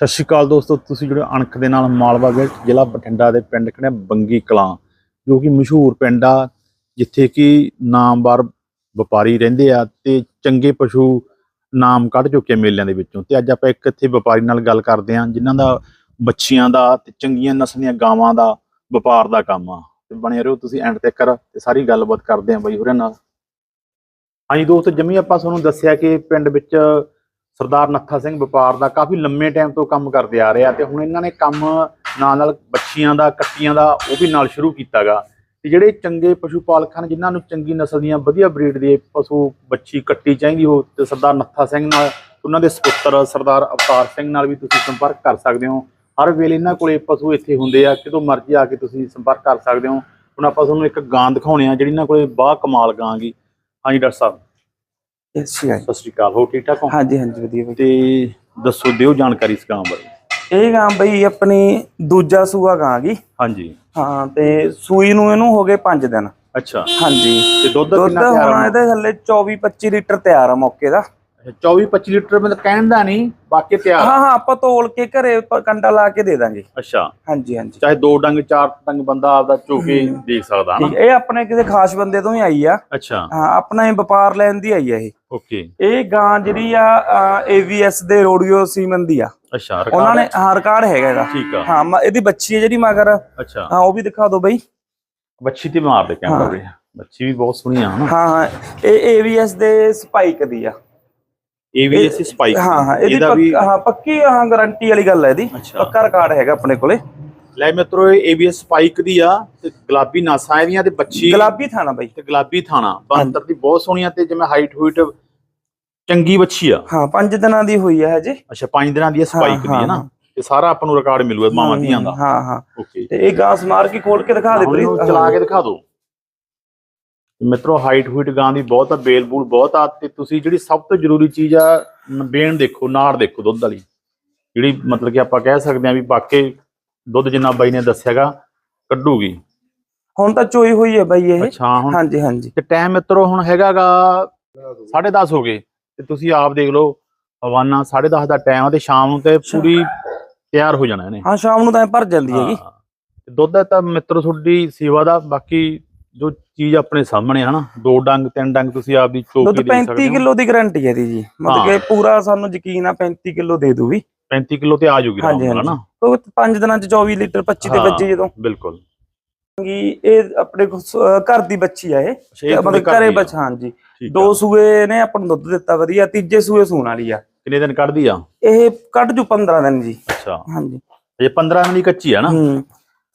ਸਤਿ ਸ਼੍ਰੀ ਅਕਾਲ ਦੋਸਤੋ, ਤੁਸੀਂ ਜੁੜੇ ਅਣਖ ਦੇ ਨਾਲ ਮਾਲਵਾ ਗੇਟ, ਜ਼ਿਲ੍ਹਾ ਬਠਿੰਡਾ ਦੇ ਪਿੰਡ ਕਿਹੜੇ ਬੰਗੀ ਕਲਾਂ, ਜੋ ਕਿ ਮਸ਼ਹੂਰ ਪਿੰਡ ਆ, ਜਿੱਥੇ ਕਿ ਨਾਮਵਰ ਵਪਾਰੀ ਰਹਿੰਦੇ ਆ ਤੇ ਚੰਗੇ ਪਸ਼ੂ ਨਾਮ ਕੱਢ ਚੁੱਕੇ ਮੇਲਿਆਂ ਦੇ ਵਿੱਚੋਂ। ਤੇ ਅੱਜ ਆਪਾਂ ਇੱਕ ਇੱਥੇ ਵਪਾਰੀ ਨਾਲ ਗੱਲ ਕਰਦੇ ਹਾਂ, ਜਿਨ੍ਹਾਂ ਦਾ ਬੱਚੀਆਂ ਦਾ ਤੇ ਚੰਗੀਆਂ ਨਸਲ ਦੀਆਂ ਗਾਵਾਂ ਦਾ ਵਪਾਰ ਦਾ ਕੰਮ ਆ। ਤੇ ਬਣੇ ਰਹੋ ਤੁਸੀਂ ਐਂਡ ਤੱਕ, ਤੇ ਸਾਰੀ ਗੱਲਬਾਤ ਕਰਦੇ ਹਾਂ ਬਾਈ ਹੋਰਾਂ ਨਾਲ। ਹਾਂਜੀ ਦੋਸਤੋ, ਜਮੀ ਆਪਾਂ ਤੁਹਾਨੂੰ ਦੱਸਿਆ ਕਿ ਪਿੰਡ ਵਿੱਚ ਸਰਦਾਰ ਨੱਥਾ ਸਿੰਘ ਵਪਾਰ ਦਾ ਕਾਫੀ ਲੰਮੇ ਟਾਈਮ ਤੋਂ ਕੰਮ ਕਰਦੇ ਆ ਰਹੇ ਆ ਤੇ ਹੁਣ ਇਹਨਾਂ ਨੇ ਕੰਮ ਨਾਲ ਨਾਲ ਬੱਚੀਆਂ ਦਾ, ਕੱਟੀਆਂ ਦਾ ਉਹ ਵੀ ਨਾਲ ਸ਼ੁਰੂ ਕੀਤਾਗਾ। ਤੇ ਜਿਹੜੇ ਚੰਗੇ ਪਸ਼ੂ ਪਾਲਕ ਹਨ, ਜਿਨ੍ਹਾਂ ਨੂੰ ਚੰਗੀ ਨਸਲ ਦੀਆਂ ਵਧੀਆ ਬਰੀਡ ਦੇ ਪਸ਼ੂ, ਬੱਚੀ ਕੱਟੀ ਚਾਹੀਦੀ ਹੋ ਤੇ ਸਰਦਾਰ ਨੱਥਾ ਸਿੰਘ ਨਾਲ, ਉਹਨਾਂ ਦੇ ਸੁਪੁੱਤਰ ਸਰਦਾਰ ਅਵਤਾਰ ਸਿੰਘ ਨਾਲ ਵੀ ਤੁਸੀਂ ਸੰਪਰਕ ਕਰ ਸਕਦੇ ਹੋ। ਹਰ ਵੇਲੇ ਇਹਨਾਂ ਕੋਲੇ ਪਸ਼ੂ ਇੱਥੇ ਹੁੰਦੇ ਆ, ਕਿਤੋਂ ਮਰਜ਼ੀ ਆ ਕੇ ਤੁਸੀਂ ਸੰਪਰਕ ਕਰ ਸਕਦੇ ਹੋ। ਹੁਣ ਆਪਾਂ ਤੁਹਾਨੂੰ ਇੱਕ ਗਾਂ ਦਿਖਾਉਣੇ ਆ, ਜਿਹੜੀ ਇਹਨਾਂ ਕੋਲੇ ਬਾਹ ਕਮਾਲ ਗਾਂ ਗੀ। ਹਾਂਜੀ, ਡਾਕਟਰ ਸਾਹਿਬ। ਸਤਿ ਸ਼੍ਰੀ ਅਕਾਲ ਹੋ ਠੀਕ ਠਾਕ ਹੋ? ਹਾਂਜੀ ਹਾਂਜੀ ਵਧੀਆ ਬਾਈ ਤੇ ਦੱਸੋ ਦਿਓ ਜਾਣਕਾਰੀ ਇਸ ਗਾਂ ਬਾਰੇ। ਇਹ ਗਾਂ ਬਈ ਆਪਣੀ ਦੂਜਾ ਸੂਆ ਗਾਂ ਗੀ। ਹਾਂਜੀ। ਹਾਂ ਤੇ ਸੂਈ ਨੂੰ ਇਹਨੂੰ ਹੋ ਗਏ 5 ਦਿਨ। ਅੱਛਾ। ਹਾਂਜੀ। ਤੇ ਦੁੱਧ ਦੁੱਧ ਕਿੰਨਾ ਤਿਆਰ ਹੁਣ ਹੋਣਾ? ਇਹਦੇ ਥੱਲੇ 24 25 ਲੀਟਰ ਤਿਆਰ ਆ ਮੌਕੇ ਦਾ। 24 25 ਲੀਟਰ ਮਤਲਬ ਕਹਿਣ ਦਾ ਨਹੀਂ ਬਾਕੀ ਤਿਆਰ। ਹਾਂ ਹਾਂ ਆਪਾਂ ਤੋਲ ਕੇ ਘਰੇ ਕੰਡਾ ਲਾ ਕੇ ਦੇ ਦਾਂਗੇ। ਅੱਛਾ। ਹਾਂਜੀ ਹਾਂਜੀ। ਚਾਹੇ ਦੋ ਡੰਗ ਚਾਰ ਡੰਗ ਬੰਦਾ ਆਪਦਾ ਚੋਕੇ ਦੇਖ ਸਕਦਾ ਹਨਾ? ਇਹ ਆਪਣੇ ਕਿਸੇ ਖਾਸ ਬੰਦੇ ਤੋਂ ਹੀ ਆਈ ਆ। ਅੱਛਾ। ਹਾਂ ਆਪਣਾ ਇਹ ਵਪਾਰ ਲੈਣ ਦੀ ਆਈ ਆ ਇਹ। ਓਕੇ ਇਹ ਗਾਂ ਜਿਹੜੀ ਆ ਏਵੀਐਸ ਦੇ ਰੋਡੀਓ ਸੀਮਨ ਦੀ ਆ। ਅੱਛਾ ਉਹਨਾਂ ਰਿਕਾਰਡ ਨੇ ਹਾਂ। ਰਿਕਾਰਡ ਹੈਗਾ ਇਹਦਾ। ਠੀਕ ਆ। ਹਾਂ ਇਹਦੀ ਬੱਚੀ ਹੈ ਜਿਹੜੀ ਮਗਰ। ਅੱਛਾ। ਹਾਂ ਉਹ ਵੀ ਦਿਖਾ ਦਿਓ ਬਈ। ਬੱਚੀ ਤੇ ਮਾਰ ਦੇ ਕੈਮਰਾ ਵੀ ਬੱਚੀ ਵੀ ਬਹੁਤ ਸੋਹਣੀ ਆ ਹਾਂ ਹਾਂ ਇਹ ਏਵੀਐਸ ਦੇ ਸਪਾਈਕ ਦੀ ਆ। ਅਸੀਂ ਸਪਾਈਕ ਹਾਂ ਹਾਂ ਇਹਦੀ ਪੱਕ- ਹਾਂ ਪੱਕੀ ਹਾਂ ਗਾਰੰਟੀ ਵਾਲੀ ਗੱਲ ਹੈ ਇਹਦੀ। ਪੱਕਾ ਰਿਕਾਰਡ ਹੈਗਾ ਆਪਣੇ ਕੋਲੇ। ਲੈ ਮਿੱਤਰੋ ਇਹ ABS ਸਪਾਈਕ ਦੀ ਆ ਤੇ ਗੁਲਾਬੀ ਨਾਸਾਂ ਇਹਦੀਆਂ ਤੇ ਬੱਚੀ ਗੁਲਾਬੀ ਥਾਣਾ ਬਾਈ। ਤੇ ਗੁਲਾਬੀ ਥਾਣਾ। ਬੰਤਰ ਦੀ ਬਹੁਤ ਸੋਹਣੀਆਂ ਤੇ ਜਿਵੇਂ ਹਾਈਟ ਹੂਟ ਚੰਗੀ ਬੱਚੀ ਆ। ਹਾਂ ਪੰਜ ਦਿਨਾਂ ਦੀ ਹੋਈ ਹੈ ਹਜੇ ਅੱਛਾ 5 ਦਿਨਾਂ ਦੀ ਸਪਾਈਕ ਦੀ ਹੈ ਨਾ। ਤੇ ਸਾਰਾ ਆਪਾਂ ਨੂੰ ਰਿਕਾਰਡ ਮਿਲੂਗਾ ਮਾਵਾਂ ਧੀਆਂ ਦਾ। ਹਾਂ ਹਾਂ। ਓਕੇ ਤੇ ਇਹ ਗਾਂ ਸਮਾਰ ਕੇ ਖੋਲ ਕੇ ਦਿਖਾ ਦੇ ਪ੍ਰੀਤ ਚਲਾ ਕੇ ਦਿਖਾ ਦਿਓ ਮਿੱਤਰੋ ਹਾਈਟ ਹੂਟ ਗਾਂ ਦੀ ਬਹੁਤ ਆ ਬੇਲ ਬੂਲ ਬਹੁਤ ਆ ਤੇ ਤੁਸੀਂ ਜਿਹੜੀ ਸਭ ਤੋਂ ਜ਼ਰੂਰੀ ਚੀਜ਼ ਆ ਬੇਨ ਦੇਖੋ ਨਾੜ ਦੇਖੋ ਦੁੱਧ ਵਾਲੀ। ਜਿਹੜੀ ਮਤਲਬ ਕਿ ਆਪਾਂ ਕਹਿ ਸਕਦੇ ਆ ਵੀ ਵਾਕਈ ਦੁੱਧ ਜਿੰਨਾ ਬਾਈ ਨੇ ਦੱਸਿਆਗਾ ਕੱਢੂਗੀ। ਹੁਣ ਤਾਂ ਚੋਈ ਹੋਈ ਹੈ ਬਾਈ ਇਹ। ਅੱਛਾ ਹੁਣ ਹਾਂਜੀ ਹਾਂਜੀ। ਤੇ ਟਾਈਮ ਮਿੱਤਰੋ ਹੁਣ ਹੈਗਾਗਾ 10:30 ਹੋ ਗਏ। ਤੇ ਤੁਸੀਂ ਆਪ ਦੇਖ ਲਓ ਹਵਾਨਾ 10:30 ਦਾ ਟਾਈਮ ਆ ਤੇ ਸ਼ਾਮ ਨੂੰ ਤੇ ਪੂਰੀ ਤਿਆਰ ਹੋ ਜਾਣਾ ਇਹਨੇ। ਹਾਂ ਸ਼ਾਮ ਨੂੰ ਤਾਂ ਭਰ ਜਾਂਦੀ ਹੈਗੀ। ਹਾਂ। ਦੁੱਧ ਦਾ ਤਾਂ ਮਿੱਤਰ ਤੁਹਾਡੀ ਸੇਵਾ ਦਾ ਬਾਕੀ ਜੋ ਚੀਜ਼ ਆਪਣੇ ਸਾਹਮਣੇ ਹੈ ਨਾ ਦੋ ਡੰਗ ਤਿੰਨ ਡੰਗ ਤੁਸੀਂ ਆਪ ਦੀ ਚੋਕੀ ਦੇ 35 ਸਕਦੇ ਹੋ। ਕਿਲੋ ਦੀ ਗਾਰੰਟੀ ਹੈ ਇਹਦੀ ਜੀ। ਮਤਲਬ ਕਿ ਪੂਰਾ ਸਾਨੂੰ ਯਕੀਨ ਆ 35 ਕਿਲੋ ਦੇ ਦੂਗੀ 35 ਕਿਲੋ ਤੇ ਆ ਜੂਗੀ ਨਾ ਉਹ ਪੰਜ ਦਿਨਾਂ ਚ 24 ਲੀਟਰ 25 ਤੇ ਹਾਂ, ਵੱਜੀ ਜਦੋਂ। ਬਿਲਕੁਲ। ਕਿ ਇਹ ਆਪਣੇ ਕੋਲ ਸ- ਅਹ ਘਰ ਦੀ ਬੱਚੀ ਆ ਇਹ। ਮਤਲਬ ਘਰੇ ਦੀ ਆ। ਬੱਚ ਹਾਂਜੀ। ਠੀਕ ਦੋ। ਸੂਏ ਨੇ ਆਪਾਂ ਨੂੰ ਦੁੱਧ ਦਿੱਤਾ ਵਧੀਆ ਤੀਜੇ ਸੂਏ ਸੂਣ ਵਾਲੀ ਆ। ਕਿੰਨੇ ਦਿਨ ਕੱਢਦੀ ਆ? ਇਹ ਕੱਢ ਜੂ 15 ਦਿਨ ਜੀ। ਅੱਛਾ। ਹਾਂਜੀ। ਇਹ 15 ਦਿਨ ਦੀ ਕੱਚੀ ਆ ਨਾ? ਹੂੰ।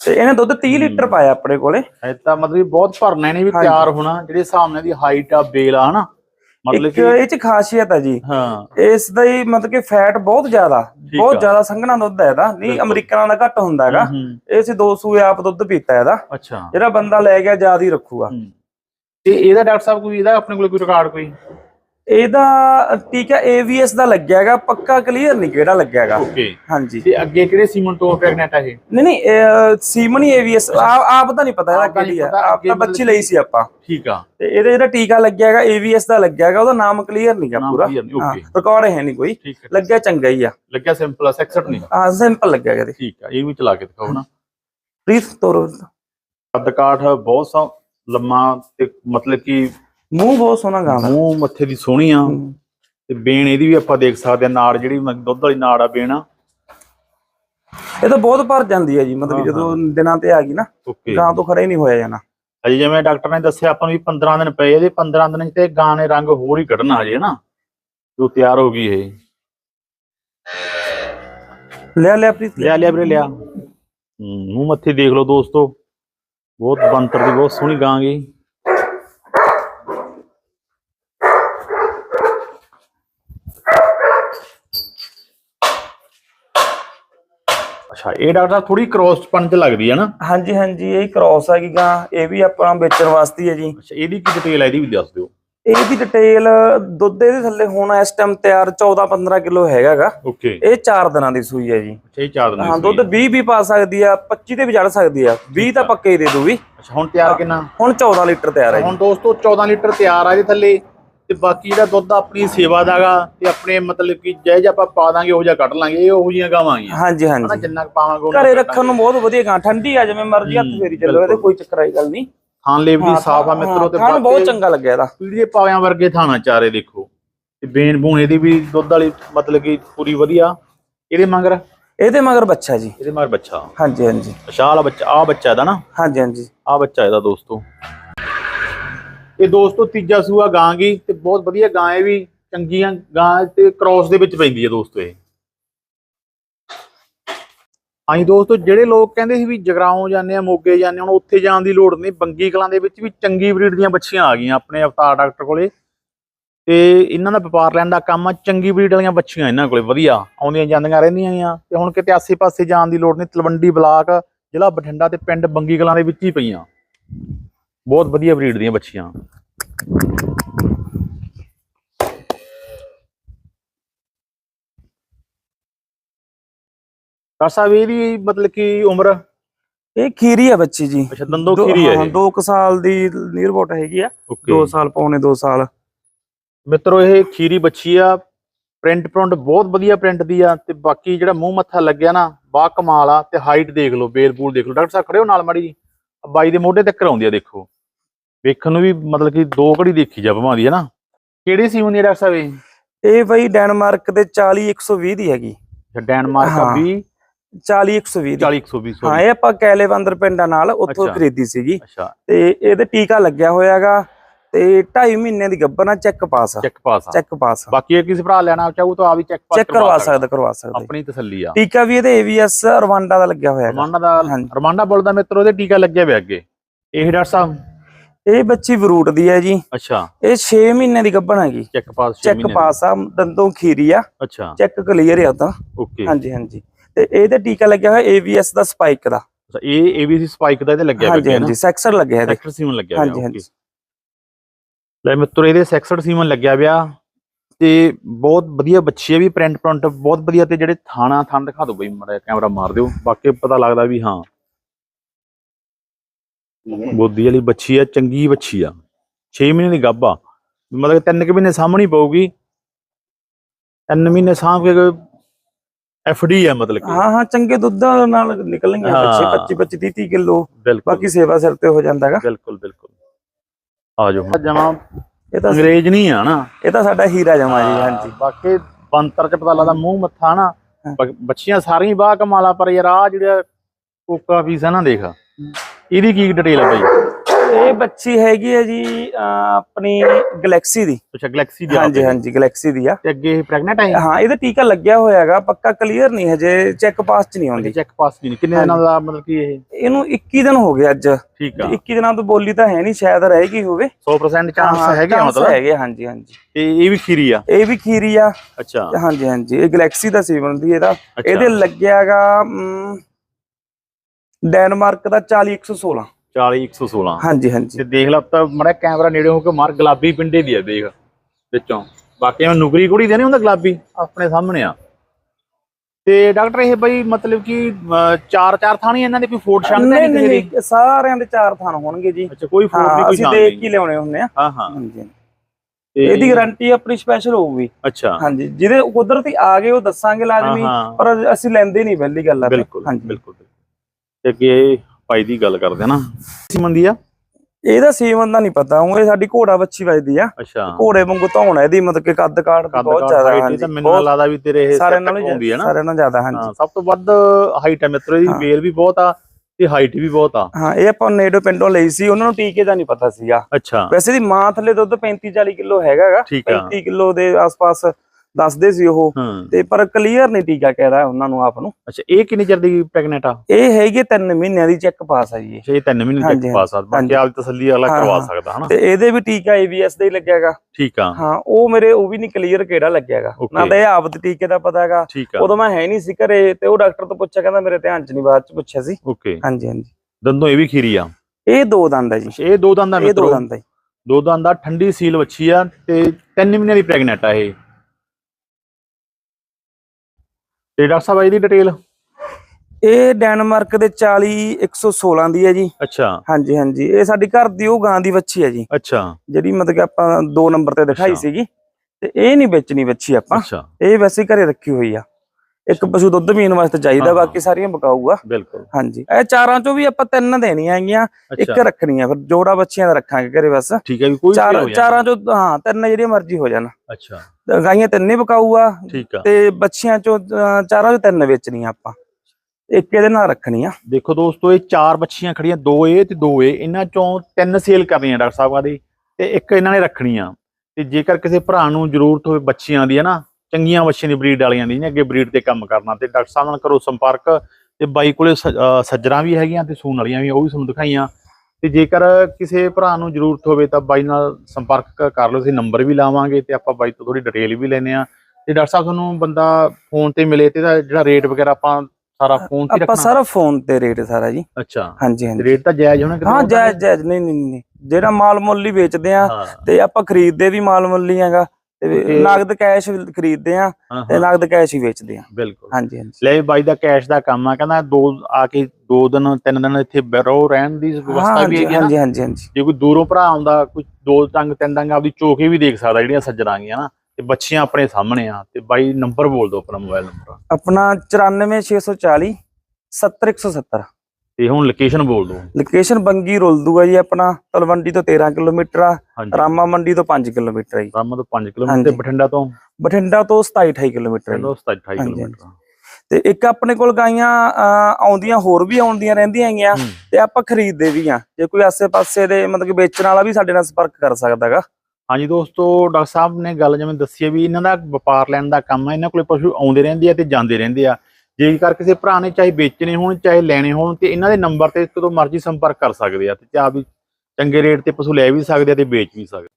ਤੇ ਇਹਨੇ ਦੁੱਧ 30 ਲੀਟਰ ਪਾਇਆ ਆਪਣੇ ਕੋਲੇ। ਇਹ ਤਾਂ ਮਤਲਬ ਵੀ ਬਹੁਤ ਭਰਨਾ ਇਹਨੇ ਵੀ ਹਾਂਜੀ। ਤਿਆਰ ਹੋਣਾ ਜਿਹੜੇ ਹਿਸਾਬ ਨਾਲ ਦੀ ਹਾਈਟ ਆ ਬੇਲ ਆ ਹਨਾ? ਮਤਲਬ ਕਿ ਇਹ ਚ ਖਾਸੀਅਤ ਆ ਜੀ। ਹਾਂ। ਇਸ ਦਾ ਹੀ ਮਤਲਬ ਕਿ ਫੈਟ ਬਹੁਤ ਜ਼ਿਆਦਾ ਬਹੁਤ। ਜ਼ਿਆਦਾ ਸੰਘਣਾ ਦੁੱਧ ਹੈ ਇਹਦਾ। ਨਹੀਂ। ਅਮਰੀਕਨਾਂ ਦਾ ਘੱਟ ਹੁੰਦਾ ਹੈਗਾ। ਹੂੰ, ਇਹ ਸੀ ਦੋ ਸੂਏ ਆਪ ਦੁੱਧ ਪੀਤਾ ਇਹਦਾ। ਅੱਛਾ। ਜਿਹੜਾ ਬੰਦਾ ਲੈ ਗਿਆ ਜ਼ਿਆਦਾ ਹੀ ਰੱਖੂਗਾ। ਹੂੰ। ਤੇ ਇਹਦਾ ਡਾਕਟਰ ਸਾਹਿਬ ਕੋਈ ਇਹਦਾ ਆਪਣੇ ਕੋਲ ਕੋਈ ਰਿਕਾਰਡ ਕੋਈ? ਇਹਦਾ ਟੀਕਾ ਏਵੀਐਸ ਦਾ ਲੱਗਿਆ ਹੈਗਾ ਪੱਕਾ ਕਲੀਅਰ ਨਹੀਂ ਕਿਹੜਾ ਲੱਗਿਆ ਹੈਗਾ। ਓਕੇ ਹਾਂਜੀ। ਤੇ ਅੱਗੇ ਕਿਹੜੇ ਸੀਮਨ ਤੋਂ ਪ੍ਰੈਗਨੈਂਟ ਆ ਇਹ? ਨਹੀਂ ਨਹੀਂ ਸੀਮਨੀ ਏਵੀਐਸ ਆਪ ਤਾਂ ਨਹੀਂ ਪਤਾ ਇਹਦਾ ਕਿਹੜੀ ਪਤਾ, ਆਪ ਤਾਂ ਬੱਚੀ ਲਈ ਸੀ ਆਪਾਂ। ਠੀਕ ਆ। ਤੇ ਇਹਦੇ ਜਿਹੜਾ ਟੀਕਾ ਲੱਗਿਆ ਹੈਗਾ ਏਵੀਐਸ ਦਾ ਲੱਗਿਆ ਹੈਗਾ ਉਹਦਾ ਨਾਮ ਕਲੀਅਰ ਨਹੀਂ ਗਾ ਨਾਮ ਪੂਰਾ। ਰਿਕਾਰਡ ਹੈ ਨਹੀਂ ਕੋਈ। ਹੈ ਲੱਗਿਆ ਚੰਗਾ ਹੀ ਆ। ਲੱਗਿਆ ਸਿੰਪਲ ਆ 66 ਨਹੀਂ। ਹਾਂ ਸਿੰਪਲ ਲੱਗਿਆ ਇਹਦੇ। ਠੀਕ ਆ ਇਹ ਵੀ ਚਲਾ ਕੇ ਦਿਖਾਓ ਨਾ। ਪ੍ਰੀਤ ਤੋਰੋ। ਕੱਦ ਕਾਠ ਬਹੁਤ ਲੰਮਾ ਤੇ ਮਤਲਬ ਕਿ ਮੂੰਹ ਬਹੁਤ ਸੋਹਣਾ ਗਾਉਂਦਾ ਮੂੰਹ ਮੱਥੇ ਦੀ ਸੋਹਣੀ ਆ। ਤੇ ਬੇਨ ਇਹਦੀ ਵੀ ਆਪਾਂ ਦੇਖ ਸਕਦੇ ਆ ਨਾੜ ਜਿਹੜੀ ਦੁੱਧ ਵਾਲੀ ਨਾੜ ਆ ਆ ਇਹ ਤਾਂ ਬਹੁਤ ਭਰ ਜਾਂਦੀ ਹੈ ਜੀ ਮਤਲਬ ਜਦੋਂ ਦਿਨਾਂ ਤੇ ਆ ਗਈ ਨਾ ਓਕੇ। ਗਾਂ ਤੋਂ ਖੜਾ ਹੀ ਨਹੀਂ ਹੋਇਆ ਜਾਣਾ। ਅਜੇ ਜਿਵੇਂ ਡਾਕਟਰ ਨੇ ਦੱਸਿਆ ਆਪਾਂ ਨੂੰ ਵੀ 15 ਦਿਨ ਪਏ ਇਹਦੇ 15 ਦਿਨਾਂ 'ਚ ਤੇ ਗਾਂ ਨੇ ਰੰਗ ਹੋਰ ਹੀ ਕੱਢਣਾ ਹਜੇ ਨਾ ਜੋ ਤਿਆਰ ਹੋ ਗਈ ਇਹ। ਲਿਆ ਲਿਆ ਪ੍ਰੀਤ। ਲਿਆ ਲਿਆ ਵੀਰੇ ਲਿਆ। ਮੂੰਹ ਮੱਥੇ ਦੇਖ ਲਓ ਦੋਸਤੋ। ਬਹੁਤ ਬੰਤਰ ਦੀ ਬਹੁਤ ਸੋਹਣੀ ਗਾਂ ਗਈ ਅੱਛਾ ਇਹ ਡਾਕਟਰ ਸਾਹਿਬ ਥੋੜੀ ਕ੍ਰੋਸ ਚ ਲੱਗਦੀ ਹੈ ਨਾ? ਹਾਂਜੀ ਹਾਂਜੀ ਇਹ ਕ੍ਰਾਸ ਹੈਗੀ ਗਾਂ ਇਹ ਵੀ ਆਪਣਾ ਵੇਚਣ ਵਾਸਤੇ ਹੀ ਜੀ। ਅੱਛਾ ਇਹਦੀ ਕੀ ਡਿਟੇਲ ਹੈ ਇਹਦੀ ਵੀ ਦੱਸ ਦਿਓ। ਇਹਦੀ ਡਿਟੇਲ ਦੁੱਧ ਇਹਦੇ ਥੱਲੇ ਹੁਣ ਇਸ ਟਾਈਮ ਤਿਆਰ 14 15 ਕਿਲੋ ਹੈਗਾਗਾ ਓਕੇ ਇਹ 4 ਦਿਨਾਂ ਦੀ ਸੂਈ ਹੈ ਜੀ। ਅੱਛਾ ਇਹ ਚਾਰ ਦਿਨ ਦੀ ਹਾਂ ਦੁੱਧ ਹੈ। 20 ਵੀ ਪਾ ਸਕਦੀ ਆ 25 ਤੇ ਵੀ ਚੜ ਸਕਦੀ ਆ। 20 ਤਾਂ ਪੱਕੇ ਹੀ ਦੇ ਦੂਗੀ ਅੱਛਾ ਹੁਣ ਤਿਆਰ ਕਿੰਨਾ? ਹੁਣ 14 ਲੀਟਰ ਤਿਆਰ ਹੈ ਹੁਣ ਦੋਸਤੋ 14 ਲੀਟਰ ਤਿਆਰ ਆ ਇਹਦੇ ਥੱਲੇ। ਤੇ ਬਾਕੀ ਜਿਹੜਾ ਦੁੱਧ ਆਪਣੀ ਸੇਵਾ ਦਾਗਾ ਤੇ ਆਪਣੇ ਮਤਲਬ ਕਿ ਜੈ ਜਿਹਾ ਆਪਾਂ ਪਾ ਦਾਂਗੇ ਉਹ ਜਿਹਾ ਕੱਢ ਲਾਂਗੇ ਇਹ ਉਹੋ ਜਿਹੀਆਂ ਗਾਵਾਂ ਆਈਆਂ। ਹਾਂਜੀ ਹਾਂਜੀ। ਜਿੰਨਾ ਕੁ ਪਾਵਾਂਗੇ ਘਰੇ ਰੱਖਣ ਨੂੰ ਬਹੁਤ ਵਧੀਆ ਗਾਂ ਠੰਡੀ ਆ ਜਿਵੇਂ ਮਰਜ਼ੀ ਹੱਥ ਫੇਰੀ ਚੱਲੋ ਇਹਦੇ। ਕੋਈ ਚੱਕਰ ਆਈ ਗੱਲ ਨਹੀਂ। ਥਾਂ ਲੇਵ ਦੀ ਸਾਫ਼ ਆ ਮਿੱਤਰੋ ਤੇ ਖਾਣ ਬਹੁਤ ਚੰਗਾ ਲੱਗਿਆ ਇਹਦਾ। ਪੀੜੀਏ ਪਾਵਿਆਂ ਵਰਗੇ ਥਾਣਾ ਚਾਰੇ ਦੇਖੋ। ਤੇ ਬੇਨ ਬੂਨ ਇਹਦੀ ਵੀ ਦੁੱਧ ਵਾਲੀ ਮਤਲਬ ਕਿ ਪੂਰੀ ਵਧੀਆ। ਇਹਦੇ ਮਗਰ? ਇਹਦੇ ਮਗਰ ਬੱਚਾ ਜੀ। ਇਹਦੇ ਮਗਰ ਬੱਚਾ। ਹਾਂਜੀ ਹਾਂਜੀ। ਵਾਲਾ ਬੱਚਾ ਆ ਬੱਚਾ ਇਹਦਾ ਨਾ? ਹਾਂਜੀ ਹਾਂਜੀ। ਆ ਬੱਚਾ ਇਹਦਾ ਦੋਸਤੋ। ਇਹ ਦੋਸਤੋ ਤੀਜਾ ਸੂਆ ਗਾਂ ਗੀ ਤੇ ਬਹੁਤ ਵਧੀਆ ਗਾਂ ਹੈ ਵੀ, ਚੰਗੀਆਂ ਗਾਂ ਤੇ ਕ੍ਰਾਸ ਦੇ ਵਿੱਚ ਪੈਂਦੀ ਹੈ ਦੋਸਤੋ ਇਹ। ਹਾਂਜੀ ਦੋਸਤੋ, ਜਿਹੜੇ ਲੋਕ ਕਹਿੰਦੇ ਸੀ ਵੀ ਜਗਰਾਉਂ ਜਾਂਦੇ ਆ, ਮੋਗੇ ਜਾਂਦੇ ਹੁਣ ਉੱਥੇ ਜਾਣ ਦੀ ਲੋੜ ਨਹੀਂ, ਬੰਗੀ ਕਲਾਂ ਦੇ ਵਿੱਚ ਵੀ ਚੰਗੀ ਬਰੀਡ ਦੀਆਂ ਬੱਚੀਆਂ ਆ ਗਈਆਂ ਆਪਣੇ ਅਵਤਾਰ ਡਾਕਟਰ ਕੋਲੇ। ਤੇ ਇਹਨਾਂ ਦਾ ਵਪਾਰ ਲੈਣ ਦਾ ਕੰਮ ਆ, ਚੰਗੀ ਬਰੀਡ ਵਾਲੀਆਂ ਬੱਚੀਆਂ ਇਹਨਾਂ ਕੋਲੇ, ਵਧੀਆ, ਆਉਂਦੀਆਂ ਜਾਂਦੀਆਂ ਰਹਿੰਦੀਆਂ ਆ ਤੇ ਹੁਣ ਕਿਤੇ ਆਸੇ-ਪਾਸੇ ਜਾਣ ਦੀ ਲੋੜ ਨਹੀਂ, ਤਲਵੰਡੀ ਬਲਾਕ, ਜ਼ਿਲ੍ਹਾ ਬਠਿੰਡਾ ਤੇ ਪਿੰਡ ਬੰਗੀ ਕਲਾਂ ਦੇ ਵਿੱਚ ਹੀ ਪਈਆਂ। ਬਹੁਤ ਵਧੀਆ ਬਰੀਡ ਦੀਆਂ ਬੱਚੀਆਂ। ਡਾਕਟਰ ਸਾਹਿਬ ਇਹਦੀ ਮਤਲਬ ਕਿ ਉਮਰ? ਇਹ ਖੀਰੀ ਆ ਬੱਚੀ ਜੀ। ਅੱਛਾ ਦੰਦੋ ਦੋ- ਖੀਰੀ ਹੈ ਹਾਂ, ਇਹ। ਦੋ ਕੁ ਸਾਲ ਦੀ ਨੀਰਬੋਟ ਹੈਗੀ ਆ। ਓਕੇ। 2 ਸਾਲ ਪੌਣੇ 2 ਸਾਲ। ਮਿੱਤਰੋ ਇਹ ਖੀਰੀ ਬੱਚੀ ਆ। ਪ੍ਰਿੰਟ ਪ੍ਰਿੰਟ ਬਹੁਤ ਵਧੀਆ ਪ੍ਰਿੰਟ ਦੀ ਆ ਤੇ ਬਾਕੀ ਜਿਹੜਾ ਮੂੰਹ ਮੱਥਾ ਲੱਗਿਆ ਨਾ ਬਾ ਕਮਾਲ ਆ ਤੇ ਹਾਈਟ ਦੇਖ ਲਓ ਬੇਲ ਬੂਲ ਦੇਖ ਲਓ। ਡਾਕਟਰ ਸਾਹਿਬ ਖੜੇ ਹੋ ਨਾਲ ਮਾੜੀ ਜੀ। ਬਾਈ ਦੇ ਮੋਢੇ ਤੱਕ ਆਉਂਦੀ ਆ ਦੇਖੋ। ਵੇਖਣ ਨੂੰ ਵੀ ਮਤਲਬ ਕਿ ਦੋ ਘੜੀ ਦੇਖੀ ਜਾ ਭਵਾਂਦੀ ਹੈ ਨਾ? ਕਿਹੜੀ ਸੀ ਹੁੰਦੀ ਆ ਡਾਕਟਰ ਸਾਹਿਬ ਇਹ? ਇਹ ਬਈ ਡੈਨਮਾਰਕ ਦੇ 40 120 ਦੀ ਹੈਗੀ। ਡੈਨਮਾਰਕ ਹਾਂ। ਵੀ? 40 120 ਦੀ। 40 120 ਹਾਂ ਇਹ ਆਪਾਂ ਕੈਲੇਵੰਦਰ ਪਿੰਡਾਂ ਨਾਲ ਉੱਥੋਂ ਅੱਛਾ। ਖਰੀਦੀ ਸੀਗੀ। ਅੱਛਾ। ਤੇ ਇਹਦੇ ਟੀਕਾ ਲੱਗਿਆ ਹੋਇਆਗਾ ਤੇ 2.5 ਮਹੀਨੇ ਦੀ ਗੱਭਰ ਨਾਲ ਚੈੱਕ ਪਾਸ ਆ। ਚੈੱਕ ਪਾਸ ਆ। ਚੈੱਕ ਪਾਸ ਆ। ਬਾਕੀ ਇਹ ਕਿਸੇ ਭਰਾ ਲੈਣਾ ਚਾਹੂ ਤਾਂ ਆ ਵੀ ਚੈੱਕ ਪਾਸ ਚੈੱਕ ਕਰਵਾ ਸਕਦਾ ਕਰਵਾ ਸਕਦਾ। ਆਪਣੀ ਤਸੱਲੀ ਆ। ਟੀਕਾ ਵੀ ਇਹਦੇ AVS ਰਵਾਂਡਾ ਦਾ ਲੱਗਿਆ ਹੋਇਆ ਹੈਗਾ ਰਮਾਂਡਾ ਦਾ ਹਾਂਜੀ। ਰਮਾਂਡਾ ਬੋਲਦਾ ਮਿੱਤਰੋ ਇਹਦੇ ਟੀਕਾ ਲੱਗਿਆ ਪਿਆ ਅੱਗੇ। ਇਹ ਡਾਕਟਰ ਸਾਹਿਬ ਇਹ ਬੱਚੀ ਬਰੂਟ ਦੀ ਹੈ ਜੀ। ਅੱਛਾ। ਇਹ 6 ਮਹੀਨੇ ਦੀ ਗੱਭਣ ਹੈਗੀ। ਚੈੱਕ ਪਾਸ 6 ਚੈੱਕ ਪਾਸ ਆ ਦੰਦੋਂ ਖੀਰੀ ਆ। ਅੱਛਾ। ਚੈੱਕ ਕਲੀਅਰ ਆ ਤਾਂ। ਓਕੇ। ਹਾਂਜੀ ਹਾਂਜੀ। ਤੇ ਇਹਦੇ ਟੀਕਾ ਲੱਗਿਆ ਹੋਇਆ AVS ਦਾ ਸਪਾਈਕ ਦਾ। ਅੱਛਾ, ਇਹ ABC ਸਪਾਈਕ ਦਾ ਇਹਦੇ ਲੱਗਿਆ ਹਾਂਜੀ ਪਿਆ ਨਾ? ਹਾਂਜੀ ਸੈਕਸਰ ਲੱਗਿਆ ਇਹਦੇ। ਸੈਕਟਰ ਸੀਮਨ ਲੱਗਿਆ ਹਾਂਜੀ, ਹਾਂਜੀ। ਲੈ ਮਿੱਤਰੋ ਇਹਦੇ ਸੈਕਟਰ ਸੀਮਨ ਲੱਗਿਆ ਪਿਆ। ਤੇ ਬਹੁਤ ਵਧੀਆ ਬੱਚੀ ਹੈ ਵੀ ਪ੍ਰਿੰਟ ਪ੍ਰਿੰਟ ਬਹੁਤ ਵਧੀਆ ਤੇ ਜਿਹੜੇ ਥਾਣਾ ਥਾਂ ਦਿਖਾ ਦਿਓ ਬਈ ਮੜਾ ਕੈਮਰਾ ਮਾਰ ਦਿਓ। ਬਾਕੀ ਪਤਾ ਲੱਗਦਾ ਵੀ ਹਾਂ। ਬੋਦੀ ਵਾਲੀ ਬੱਚੀ ਆ ਚੰਗੀ ਬੱਚੀ ਆ। 6 ਮਹੀਨੇ ਦੀ ਗੱਭ। ਮਤਲਬ ਤਿੰਨ ਕੁ ਮਹੀਨੇ ਸਾਹਮਣੀ ਪਊਗੀ। ਤਿੰਨ ਮਹੀਨੇ ਸਾਂਭ ਕੇ ਐਫਡੀ ਆ ਮਤਲਬ ਕਿ। ਹਾਂ ਹਾਂ ਚੰਗੇ ਦੁੱਧ ਨਾਲ ਨਿਕਲਣਗੇ ਹਾਂ। ਬੱਚੇ 25 25 30 30 ਕਿਲੋ। ਬਾਕੀ ਸੇਵਾ ਸਿਰ ਤੇ ਹੋ ਜਾਂਦਾਗਾ ਬਿਲਕੁਲ ਬਿਲਕੁਲ। ਆ ਜਾਓ। ਜਮਾ ਇਹ ਤਾਂ ਅੰਗਰੇਜ਼ ਨਹੀਂ ਆ ਨਾ। ਇਹ ਤਾਂ ਸਾਡਾ ਹੀਰਾ ਜਮਾ ਜੀ ਹਾਂਜੀ। ਬਾਕੀ ਬੰਤਰ ਚ ਪਤਾ ਲੱਗਦਾ ਮੂੰਹ ਮੱਥਾ ਨਾ। ਬੱਚੀਆਂ ਸਾਰੀਆਂ ਬਾਹ ਕਮਾਲਾ ਪਰ ਯਾਰ ਆ ਜਿਹੜਾ ਕੋਕਾ ਪੀਸ ਹੈ ਨਾ ਦੇਖ। ਇਹਦੀ ਕੀ ਡਿਟੇਲ ਹੈ ਭਾਈ? ਇਹ ਬੱਚੀ ਹੈਗੀ ਹੈ ਜੀ ਆਪਣੀ ਗੈਲੈਕਸੀ ਦੀ। ਅੱਛਾ ਗੈਲੈਕਸੀ ਦੀ ਹਾਂਜੀ ਹਾਂਜੀ ਗੈਲੈਕਸੀ ਦੀ ਆ। ਤੇ ਅੱਗੇ ਪ੍ਰੈਗਨੈਂਟ ਹੈ ਹਾਂ ਇਹਦਾ ਟੀਕਾ ਲੱਗਿਆ ਹੋਇਆ ਹੈਗਾ ਪੱਕਾ ਕਲੀਅਰ ਨਹੀਂ ਹਜੇ ਚੈੱਕ ਪਾਸ ਚ ਨਹੀਂ ਆਉਂਦੀ। ਚੈੱਕ ਪਾਸ ਨਹੀਂ। ਕਿੰਨੇ ਦਿਨਾਂ ਦਾ ਮਤਲਬ ਕਿ ਇਹ? ਇਹਨੂੰ 21 ਦਿਨ ਹੋ ਗਏ ਅੱਜ। ਠੀਕ ਆ। 21 ਦਿਨਾਂ ਤੋਂ ਬੋਲੀ ਤਾਂ ਹੈ ਨਹੀਂ ਸ਼ਾਇਦ ਰਹੇਗੀ ਹੋਵੇ। 100% ਚਾਂਸ ਹੈਗੇ ਮਤਲਬ? ਹੈਗੇ ਹਾਂਜੀ ਹਾਂਜੀ। ਤੇ ਇਹ ਵੀ ਖੀਰੀ ਆ? ਇਹ ਵੀ ਖੀਰੀ ਆ। ਅੱਛਾ। ਹਾਂਜੀ ਹਾਂਜੀ। ਇਹ ਗੈਲੈਕਸੀ ਦਾ ਸੀਵਨ ਦੀ ਇਹਦਾ। ਇਹਦੇ ਲੱਗਿਆਗਾ ਡੈਨਮਾਰਕ ਦਾ 40 116 40 116 ਹਾਂਜੀ ਹਾਂਜੀ। ਤੇ ਦੇਖ ਲਾ ਤਾਂ ਮੜਾ ਕੈਮਰਾ ਨੇੜੇ ਹੋ ਕੇ ਮਾਰ ਗੁਲਾਬੀ ਪਿੰਡੇ ਦੀ ਆ ਦੇਖ ਵਿੱਚੋਂ। ਬਾਕੀ ਮੈਂ ਨੁਕਰੀ ਕੁੜੀ ਦੇ ਨਹੀਂ ਹੁੰਦਾ ਗੁਲਾਬੀ? ਆਪਣੇ ਸਾਹਮਣੇ ਆ। ਤੇ ਡਾਕਟਰ ਇਹ ਬਈ ਮਤਲਬ ਕਿ ਚਾਰ ਚਾਰ ਥਾਣੀ ਇਹਨਾਂ ਦੇ ਕੋਈ ਫੋਟ ਸ਼ੰਕ ਨਹੀਂ ਨਹੀਂ ਸਾਰਿਆਂ ਦੇ ਚਾਰ ਥਾਨ ਹੋਣਗੇ ਜੀ। ਅੱਛਾ ਕੋਈ ਫੋਟ ਨਹੀਂ ਕੋਈ ਅਸੀਂ ਦੇਖ ਕੇ ਲਿਆਉਣੇ ਹੁੰਦੇ ਆ। ਹਾਂ ਹਾਂ। ਹਾਂਜੀ ਇਹਦੀ ਗਾਰੰਟੀ ਆਪਣੀ ਸਪੈਸ਼ਲ ਹੋਊਗੀ। ਅੱਛਾ। ਹਾਂਜੀ ਜਿਹਦੇ ਕੁਦਰਤੀ ਆ ਗਏ ਉਹ ਦੱਸਾਂਗੇ ਲਾਜ਼ਮੀ। ਪਰ ਅਸੀਂ ਲੈਂਦੇ ਨਹੀਂ ਪਹਿਲੀ ਗੱਲ ਆ। ਬਿਲਕੁਲ ਹਾਂਜੀ। ਬਿਲਕੁਲ। ਤੇ ਅੱਗੇ ਭਾਈ ਦੀ ਗੱਲ ਕਰਦੇ ਆ ਨਾ। ਸਿਮਨ ਦੀ ਆ? ਇਹਦਾ ਸੀਵਨ ਦਾ ਨਹੀਂ ਪਤਾ ਉਹ ਇਹ ਸਾਡੀ ਘੋੜਾ ਬੱਚੀ ਵੱਜਦੀ ਆ। ਅੱਛਾ। ਘੋੜੇ ਵਾਂਗੂ ਧੌਣ ਹੈ ਇਹਦੀ ਮਤਲਬ ਕਿ ਕੱਦ ਕਾਠ ਬਹੁਤ ਜ਼ਿਆਦਾ ਤਾਂ ਮੈਨੂੰ ਲੱਗਦਾ ਵੀ ਤੇਰੇ ਇਹ ਸਾਰਿਆਂ ਨਾਲੋਂ ਹੁੰਦੀ ਹੈ ਨਾ। ਸਾਰਿਆਂ ਨਾਲੋਂ ਜ਼ਿਆਦਾ ਹਾਂਜੀ। ਹਾਂ ਸਭ ਤੋਂ ਵੱਧ ਹਾਈਟ ਹੈ ਮਿੱਤਰੋ ਇਹਦੀ ਹਾਂ। ਵੇਲ ਵੀ ਬਹੁਤ ਆ ਤੇ ਹਾਈਟ ਵੀ ਬਹੁਤ ਆ। ਹਾਂ ਇਹ ਆਪਾਂ ਨੇੜੋ ਪਿੰਡੋਂ ਲਈ ਸੀ ਉਹਨਾਂ ਨੂੰ ਟੀਕੇ ਦਾ ਨਹੀਂ ਪਤਾ ਸੀਗਾ। ਅੱਛਾ। ਵੈਸੇ ਦੀ ਮਾਂ ਥੱਲੇ ਦੁੱਧ 35 40 ਕਿਲੋ ਹੈਗਾਗਾ ਠੀਕ ਆ। 35 ਕਿਲੋ ਦੇ ਆਸ-ਪਾਸ ਦੱਸਦੇ ਸੀ ਉਹ ਤੇ ਪਰ ਕਲੀਅਰ ਨਹੀਂ ਟੀਕਾ ਕਹਿਦਾ ਉਹਨਾਂ ਨੂੰ ਆਪ ਨੂੰ। ਅੱਛਾ ਇਹ ਕਿੰਨੀ ਚਿਰ ਦੀ ਪ੍ਰੈਗਨੈਂਟ ਆ? ਇਹ ਹੈਗੇ 3 ਮਹੀਨਿਆਂ ਦੀ ਚੈੱਕ ਪਾਸ ਆ ਜੀ ਇਹ। ਅੱਛਾ ਇਹ ਤਿੰਨ ਮਹੀਨੇ ਹਾਂਜੀ, ਤੱਕ ਪਾ ਸਕਦਾ ਬਾਕੀ। ਆਪ ਤਸੱਲੀ ਹਾਂ, ਕਰਵਾ। ਸਕਦਾ ਹਨਾ? ਤੇ ਇਹਦੇ ਵੀ ਟੀਕਾ AVS ਦਾ ਹੀ ਲੱਗਿਆਗਾ। ਠੀਕ ਆ। ਹਾਂ ਉਹ ਮੇਰੇ ਉਹ ਵੀ ਨਹੀਂ ਕਲੀਅਰ ਕਿਹੜਾ ਲੱਗਿਆਗਾ. ਨਾ ਤਾਂ ਇਹ ਆਪ ਦੇ ਟੀਕੇ ਦਾ ਪਤਾ ਹੈਗਾ। ਆ। ਉਦੋਂ ਮੈਂ ਹੈ ਨਹੀਂ ਸੀ ਘਰੇ ਤੇ ਉਹ ਡਾਕਟਰ ਤੋਂ ਪੁੱਛਿਆ ਕਹਿੰਦਾ ਮੇਰੇ ਧਿਆਨ ਚ ਨਹੀਂ ਬਾਅਦ ਚ ਪੁੱਛਿਆ ਸੀ। ਓਕੇ ਹਾਂਜੀ ਹਾਂਜੀ। ਦੰਦੋਂ ਇਹ ਵੀ ਖੀਰੀ ਆ? ਇਹ ਦੋ ਦੰਦ ਹੈ ਜੀ। ਇਹ ਦੋ ਦੰਦਾਂ ਇਹ ਦੋ ਮਿੱਤਰੋ। ਦੰਦ ਹੈ ਦੋ ਦੰਦਾਂ ਠੰਡੀ ਸੀਲ ਵੱਛੀ ਆ ਤੇ ਤਿੰਨ ਮਹੀਨੇ ਦੀ ਪ੍ਰੈਗਨੈਂਟ ਆ ਇਹ। ਤੇ ਡਾਕਟਰ ਸਾਹਿਬ ਇਹਦੀ ਡਿਟੇਲ ਇਹ ਡੈਨਮਾਰਕ ਦੇ 40 116 ਦੀ ਹੈ ਜੀ। ਅੱਛਾ। ਹਾਂਜੀ ਹਾਂਜੀ। ਇਹ ਸਾਡੀ ਘਰ ਦੀ ਉਹ ਗਾਂ ਦੀ ਵੱਛੀ ਹੈ ਜੀ। ਅੱਛਾ। ਜਿਹੜੀ ਮਤਲਬ ਕਿ ਆਪਾਂ ਦੋ ਨੰਬਰ ਤੇ ਦਿਖਾਈ। ਸੀਗੀ। ਤੇ ਇਹ ਨਹੀਂ ਵੇਚਣੀ ਵੱਛੀ ਆਪਾਂ। ਇਹ ਵੈਸੇ ਘਰੇ ਰੱਖੀ ਹੋਈ ਆ। ਇੱਕ ਪਸ਼ੂ ਦੁੱਧ ਪੀਣ ਵਾਸਤੇ ਚਾਹੀਦਾ। ਬਾਕੀ ਸਾਰੀਆਂ ਬਕਾਊ ਆ ਬਿਲਕੁਲ। ਹਾਂਜੀ। ਇਹ ਚਾਰਾਂ ਚੋਂ ਵੀ ਆਪਾਂ ਤਿੰਨ ਦੇਣੀਆਂ ਹੈਗੀਆਂ ਇੱਕ ਅੱਛਾ। ਰੱਖਣੀਆਂ ਫਿਰ ਜੋੜਾ ਬੱਚੀਆਂ ਦਾ ਰੱਖਾਂਗੇ ਘਰੇ ਬਸ। ਠੀਕ ਹੈ ਵੀ ਕੋਈ ਚਾਰ। ਚਾਰਾਂ ਚੋਂ ਹਾਂ ਤਿੰਨ ਜਿਹੜੀਆਂ ਮਰਜ਼ੀ ਹੋ ਜਾਣ। ਅੱਛਾ। ਤੇ ਗਾਈਆਂ ਤਿੰਨੇ ਬਕਾਊ ਆ ਠੀਕ ਆ। ਤੇ ਬੱਚੀਆਂ ਚੋਂ ਚਾਰਾਂ ਚੋਂ ਤਿੰਨ ਵੇਚਣੀਆਂ ਆਪਾਂ। ਇੱਕ ਇਹਦੇ ਨਾਲ ਰੱਖਣੀ ਆ ਦੇਖੋ ਦੋਸਤੋ ਇਹ ਚਾਰ ਬੱਚੀਆਂ ਖੜੀਆਂ ਦੋ ਇਹ ਤੇ ਦੋ ਇਹ। ਇਹਨਾਂ ਚੋਂ ਤਿੰਨ ਸੇਲ ਕਰਨੀਆਂ ਡਾਕਟਰ ਸਾਹਿਬਾਂ ਦੀ ਤੇ ਇੱਕ ਇਹਨਾਂ ਨੇ ਰੱਖਣੀ ਆ ਤੇ ਜੇਕਰ ਕਿਸੇ ਭਰਾ ਨੂੰ ਜ਼ਰੂਰਤ ਹੋਵੇ ਬੱਚੀਆਂ ਦੀ ਹੈ ਨਾ ਚੰਗੀਆਂ ਬੱਚੀਆਂ ਦੀ ਬਰੀਡ ਵਾਲੀਆਂ ਦੀ ਅੱਗੇ ਬਰੀਡ ਤੇ ਕੰਮ ਕਰਨਾ। ਤੇ ਡਾਕਟਰ ਸਾਹਿਬ ਨਾਲ ਕਰੋ ਸੰਪਰਕ ਤੇ ਬਾਈ ਕੋਲੇ ਸੱਜਰਾਂ ਵੀ ਹੈਗੀਆਂ ਤੇ ਸੂਣ ਵਾਲੀਆਂ ਵੀ ਉਹ ਵੀ ਤੁਹਾਨੂੰ ਦਿਖਾਈਆਂ। ਤੇ ਜੇਕਰ ਕਿਸੇ ਭਰਾ ਨੂੰ ਜ਼ਰੂਰਤ ਹੋਵੇ ਤਾਂ ਬਾਈ ਨਾਲ ਸੰਪਰਕ ਕਰ ਲਓ ਅਸੀਂ ਨੰਬਰ ਵੀ ਲਾਵਾਂਗੇ ਤੇ ਆਪਾਂ ਬਾਈ ਤੋਂ ਥੋੜੀ ਡਿਟੇਲ ਵੀ ਲੈਨੇ ਆ ਤੇ ਡਾਕਟਰ ਸਾਹਿਬ ਤੁਹਾਨੂੰ ਬੰਦਾ ਫੋਨ ਤੇ ਮਿਲੇ ਤੇ ਇਹਦਾ ਜਿਹੜਾ ਰੇਟ ਵਗੈਰਾ ਆਪਾਂ ਸਾਰਾ ਫੋਨ ਤੇ ਆਪਾਂ ਰੱਖਣਾ? ਸਾਰਾ ਫੋਨ ਤੇ ਰੇਟ ਸਾਰਾ ਜੀ। ਅੱਛਾ। ਹਾਂਜੀ ਹਾਂਜੀ। ਰੇਟ ਤਾਂ ਜਾਇਜ਼ ਹੋਣਾ ਹਾਂ ਜਾਇਜ਼ ਜਾਇਜ਼। ਨਹੀਂ ਨਹੀਂ ਨਹੀਂ ਜਿਹੜਾ ਮਾਲ ਮੁੱਲ ਹੀ ਵੇਚਦੇ ਆ ਤੇ ਆਪਾਂ ਖਰੀਦਦੇ ਵੀ ਮਾਲ ਮੁੱਲ ਹੀ ਹੈਗਾ। ਤੇ ਨਗਦ ਕੈਸ਼ ਖਰੀਦਦੇ ਆ ਤੇ ਨਗਦ ਕੈਸ਼ ਹੀ ਵੇਚਦੇ ਆ। ਬਿਲਕੁਲ। ਹਾਂਜੀ ਹਾਂਜੀ। ਲੈ ਬਾਈ ਦਾ ਕੈਸ਼ ਦਾ ਕੰਮ ਆ ਕਹਿੰਦਾ ਦੋ ਆ ਕੇ ਦੋ ਦਿਨ ਤਿੰਨ ਦਿਨ ਇੱਥੇ ਬਰੋ ਰਹਿਣ ਦੀ ਵਿਵਸਥਾ ਵੀ ਹੈਗੀ ਹਾਂਜੀ ਹਾਂਜੀ ਹਾਂਜੀ। ਜੇ ਕੋਈ ਦੂਰੋਂ ਭਰਾ ਆਉਂਦਾ ਕੋਈ ਦੋ ਟੰਗ ਤਿੰਨ ਟੰਗ ਆਪਦੀ ਚੋਕੇ ਵੀ ਦੇਖ ਸਕਦਾ ਜਿਹੜੀਆਂ ਸੱਜਣਾਂ ਗੀਆਂ ਨਾ ਤੇ ਬੱਚੀਆਂ ਆਪਣੇ ਸਾਹਮਣੇ ਆ ਤੇ ਬਾਈ ਨੰਬਰ ਬੋਲ ਦਿਓ ਆਪਣਾ ਮੋਬਾਈਲ ਨੰਬਰ ਆਪਣਾ 94640 70170 ਤੇ ਹੁਣ ਲੋਕੇਸ਼ਨ ਬੋਲ ਦਿਓ। ਲੋਕੇਸ਼ਨ ਬੰਗੀ ਰੁਲਦੂ ਆ ਜੀ ਆਪਣਾ ਤਲਵੰਡੀ ਤੋਂ 13 ਕਿਲੋਮੀਟਰ ਆ ਹਾਂਜੀ। ਰਾਮਾ ਮੰਡੀ ਤੋਂ 5 ਕਿਲੋਮੀਟਰ ਆ ਜੀ। ਰਾਮਾ ਤੋਂ 5 ਕਿਲੋਮੀਟਰ ਹਾਂਜੀ। ਤੇ ਬਠਿੰਡਾ ਤੋਂ? ਬਠਿੰਡਾ ਤੋਂ 27 28 ਕਿਲੋਮੀਟਰ ਆ ਜੀ। ਚਲੋ 27 28 ਹਾਂਜੀ, ਕਿਲੋਮੀਟਰ ਤੇ ਇੱਕ ਆਪਣੇ ਕੋਲ ਗਾਈਆਂ ਅਹ, ਆਉਂਦੀਆਂ ਹੋਰ ਵੀ ਆਉਂਦੀਆਂ ਰਹਿੰਦੀਆਂ ਹੈਗੀਆਂ ਹੂੰ, ਤੇ ਆਪਾਂ ਖਰੀਦਦੇ ਵੀ ਆ। ਜੇ ਕੋਈ ਆਸੇ-ਪਾਸੇ ਦੇ ਮਤਲਬ ਕਿ ਵੇਚਣ ਵਾਲਾ ਵੀ ਸਾਡੇ ਨਾਲ ਸੰਪਰਕ ਕਰ ਸਕਦਾਗਾ ਹਾਂਜੀ ਦੋਸਤੋ ਡਾਕਟਰ ਸਾਹਿਬ ਨੇ ਗੱਲ ਜਿਵੇਂ ਦੱਸੀ ਹੈ ਵੀ ਇਹਨਾਂ ਦਾ ਵਪਾਰ ਲੈਣ ਦਾ ਕੰਮ ਹੈ ਇਹਨਾਂ ਕੋਲੇ ਪਸ਼ੂ ਆਉਂਦੇ ਰਹਿੰਦੇ ਆ ਤੇ ਜਾਂਦੇ ਰਹਿੰਦੇ ਆ। ਜੇਕਰ ਕਿਸੇ ਭਰਾ ਨੇ ਚਾਹੇ ਵੇਚਣੇ ਹੋਣ ਚਾਹੇ ਲੈਣੇ ਹੋਣ ਤੇ ਇਹਨਾਂ ਦੇ ਨੰਬਰ ਤੇ ਕਦੋਂ ਮਰਜ਼ੀ ਸੰਪਰਕ ਕਰ ਸਕਦੇ ਆ ਤੇ ਚਾਹ ਵੀ ਚੰਗੇ ਰੇਟ ਤੇ ਪਸ਼ੂ ਲੈ ਵੀ ਸਕਦੇ ਆ ਤੇ ਵੇਚ ਵੀ ਸਕਦੇ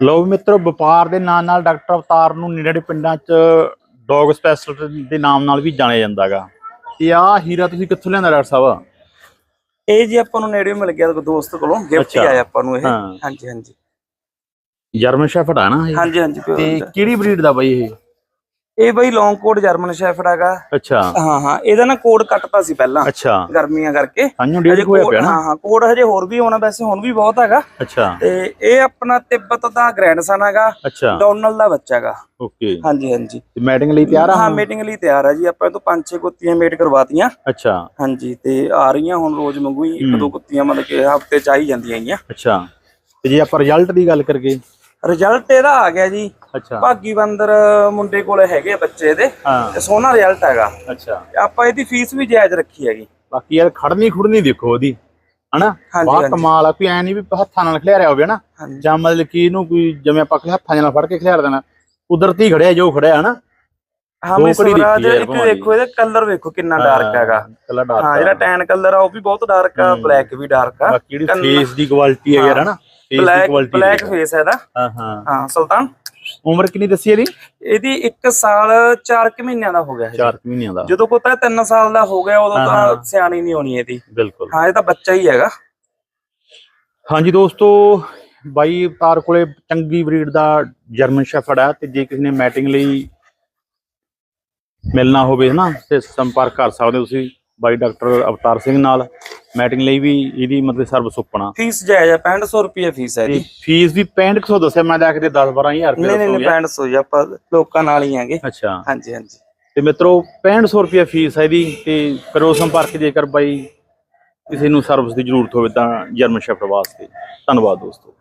ਵੀ ਮਿੱਤਰੋ ਵਪਾਰ ਦੇ ਨਾਲ ਨਾਲ ਡਾਕਟਰ ਅਵਤਾਰ ਨੂੰ ਨੇੜੇ ਪਿੰਡਾਂ 'ਚ ਡੌਗ ਸਪੈਸ਼ਲਿਸਟ ਦੇ ਨਾਮ ਨਾਲ ਵੀ ਜਾਣਿਆ ਜਾਂਦਾਗਾ। ਤੇ ਆਹ ਹੀਰਾ ਤੁਸੀਂ ਕਿੱਥੋਂ ਲਿਆਂਦਾ ਡਾਕਟਰ ਸਾਹਿਬ? ਇਹ ਜੀ ਆਪਾਂ ਨੂੰ ਨੇੜੇ ਮਿਲ ਗਿਆ ਦੋਸਤ ਕੋਲੋਂ ਗਿਫਟ। ਆਇਆ ਆਪਾਂ ਨੂੰ ਇਹ। ਹਾਂਜੀ ਹਾਂਜੀ। ਜਰਮਨ ਸ਼ੈਫਰਡ ਆ ਨਾ? ਹਾਂਜੀ ਹਾਂਜੀ ਤੇ। ਕਿਹੜੀ ਬਰੀਡ ਦਾ ਬਾਈ ਇਹ? ਇਹ ਬਈ ਲੌਂਗ ਕੋਟ ਜਰਮਨ ਸ਼ੈਫਰਡ ਹੈਗਾ। ਅੱਛਾ। ਹਾਂ ਹਾਂ ਇਹਦਾ ਨਾ ਕੋਡ ਕੱਟਤਾ ਸੀ ਪਹਿਲਾਂ। ਅੱਛਾ। ਗਰਮੀਆਂ ਕਰਕੇ। ਡੇਢ ਹੋਇਆ ਪਿਆ ਨਾ। ਹਾਂ ਹਾਂ ਕੋਡ ਹਜੇ ਹੋਰ ਵੀ ਆਉਣਾ ਵੈਸੇ ਹੁਣ ਵੀ ਬਹੁਤ ਹੈਗਾ। ਅੱਛਾ। ਤੇ ਇਹ ਆਪਣਾ ਤਿੱਬਤ ਦਾ ਗ੍ਰੈਂਡਸਨ ਹੈਗਾ। ਅੱਛਾ। ਡੋਨਲ ਦਾ ਬੱਚਾ ਹੈਗਾ। ਓਕੇ। ਹਾਂਜੀ ਹਾਂਜੀ। ਤੇ ਮੈਟਿੰਗ ਲਈ ਤਿਆਰ ਆ ਹਾਂ ਹੁਣ? ਮੀਟਿੰਗ ਲਈ ਤਿਆਰ ਆ ਜੀ। ਆਪਾਂ ਇਹ ਤੋਂ ਪੰਜ ਛੇ ਕੁੱਤੀਆਂ ਮੇਟ ਕਰਵਾਤੀਆਂ। ਅੱਛਾ। ਹਾਂਜੀ ਤੇ ਆ ਰਹੀਆਂ ਹੁਣ ਰੋਜ਼ ਮੰਗੂ ਹੀ। ਇੱਕ। ਦੋ ਕੁੱਤੀਆਂ ਮਤਲਬ ਕਿ ਹਫ਼ਤੇ ਚ ਆ ਹੀ ਜਾਂਦੀਆਂ ਹੈਗੀਆਂ ਅੱਛਾ। ਤੇ ਜੇ ਆਪਾਂ ਰਿਜ਼ਲਟ ਦੀ ਗੱਲ ਕਰਗੇ ਰਿਜ਼ਲਟ ਇਹਦਾ ਆ ਗਿਆ ਜੀ। ਅੱਛਾ। ਭਾਗੀ ਬੰਦਰ ਮੁੰਡੇ ਕੋਲੇ ਹੈਗੇ ਆ ਬੱਚੇ ਦੇ। ਤੇ ਸੋਹਣਾ ਰਿਜ਼ਲਟ ਹੈਗਾ। ਅੱਛਾ। ਆਪਾਂ ਇਹਦੀ ਫੀਸ ਵੀ ਜਾਇਜ਼ ਰੱਖੀ ਹੈਗੀ। ਬਾਕੀ ਯਾਰ ਖੜਨੀ ਖੁੜਨੀ ਦੇਖੋ ਉਹਦੀ ਹਨਾ? ਹਾਂਜੀ। ਕਮਾਲ ਆ ਕੋਈ ਐ ਨਹੀਂ ਵੀ ਹੱਥਾਂ ਨਾਲ ਖਿਲਾਰਿਆ ਹੋਵੇ ਨਾ ਹਾਂਜੀ। ਜਾਂ ਮਤਲਬ ਕਿ ਇਹਨੂੰ ਕੋਈ ਜਿਵੇਂ ਆਪਾਂ ਹੱਥਾਂ ਨਾਲ ਫੜ ਕੇ ਖਿਲਾਰ ਦੇਣਾ ਕੁਦਰਤੀ ਖੜਿਆ ਜੋ ਖੜਿਆ ਹਨਾ? ਹਾਂ ਦੋ ਮੈਂ ਸਵਰਾਜ ਇੱਕ। ਦੇਖੋ ਇਹਦਾ ਕਲਰ ਵੇਖੋ ਕਿੰਨਾ ਡਾਰਕ ਹੈਗਾ। ਹਾਂ ਜਿਹੜਾ ਟੈਨ ਕਲਰ ਆ ਉਹ ਵੀ ਬਹੁਤ ਡਾਰਕ ਆ। ਬਲੈਕ ਵੀ ਡਾਰਕ ਆ। ਬਾਕੀ ਜਿਹੜੀ ਫੇਸ ਦੀ ਕੁਆਲਿਟੀ ਹੈ। ਯਾਰ। ਹਨਾ? ਫੇਸ ਦੀ ਬਲੈਕ ਕੁਆਲਿਟੀ ਬਲੈਕ ਫੇਸ ਹੈ ਇਹਦਾ। ਹਾਂ ਹਾਂ। ਹਾਂ ਸੁਲਤਾਨ? ਉਮਰ ਕਿੰਨੀ ਦੱਸੀ ਇਹਦੀ? ਇਹਦੀ 1 ਸਾਲ 4 ਕੁ ਮਹੀਨਿਆਂ ਦਾ ਹੋ ਗਿਆ ਹੈ 4 ਮਹੀਨਿਆਂ ਦਾ। ਜਦੋਂ ਪੁੱਤ 3 ਸਾਲ ਦਾ ਹੋ ਗਿਆ ਉਦੋਂ ਤਾਂ। ਸਿਆਣੀ ਨਹੀਂ ਹੋਣੀ ਇਹਦੀ। ਬਿਲਕੁਲ। ਹਾਂ ਇਹ ਤਾਂ ਬੱਚਾ ਹੀ ਹੈਗਾ। ਹਾਂਜੀ ਦੋਸਤੋ ਬਾਈ ਅਵਤਾਰ ਕੋਲੇ ਚੰਗੀ ਬਰੀਡ ਦਾ ਜਰਮਨ ਸ਼ੈਫਰਡ ਹੈ ਤੇ ਜੇ ਕਿਸੇ ਨੇ ਮੈਟਿੰਗ ਲਈ ਮਿਲਣਾ ਹੋਵੇ ਨਾ ਤੇ ਸੰਪਰਕ ਕਰ ਸਕਦੇ ਹੋ ਤੁਸੀਂ ਬਾਈ ਡਾਕਟਰ ਅਵਤਾਰ ਸਿੰਘ ਨਾਲ। ਮੈਟਿੰਗ ਲਈ ਵੀ ਇਹਦੀ ਮਤਲਬ ਸਰਵਿਸ ਓਪਨ ਆ। ਫੀਸ ਜਾਇਜ਼ ਹੈ 6500 ਰੁਪਏ ਫੀਸ ਹੈ ਤੇ ਇਹਦੀ ਫੀਸ ਵੀ 6500 ਦੱਸਿਆ ਮੈਂ ਤਾਂ ਕਿਤੇ 10 12000 ਰੁਪਏ ਨਹੀਂ ਨਹੀਂ ਨਹੀਂ 6500 ਜੀ ਆਪਾਂ ਲੋਕਾਂ ਨਾਲ ਹੀ ਹੈਗੇ ਅੱਛਾ। ਹਾਂਜੀ ਹਾਂਜੀ। ਤੇ ਮਿੱਤਰੋ 6500 ਰੁਪਏ ਫੀਸ ਹੈ ਇਹਦੀ ਤੇ ਕਰੋ ਸੰਪਰਕ ਜੇਕਰ ਬਾਈ ਕਿਸੇ ਨੂੰ ਸਰਵਿਸ ਦੀ ਜ਼ਰੂਰਤ ਹੋਵੇ ਤਾਂ ਜਰਮਨ ਸ਼ੈਫਰਡ ਵਾਸਤੇ। ਧੰਨਵਾਦ ਦੋਸਤੋ।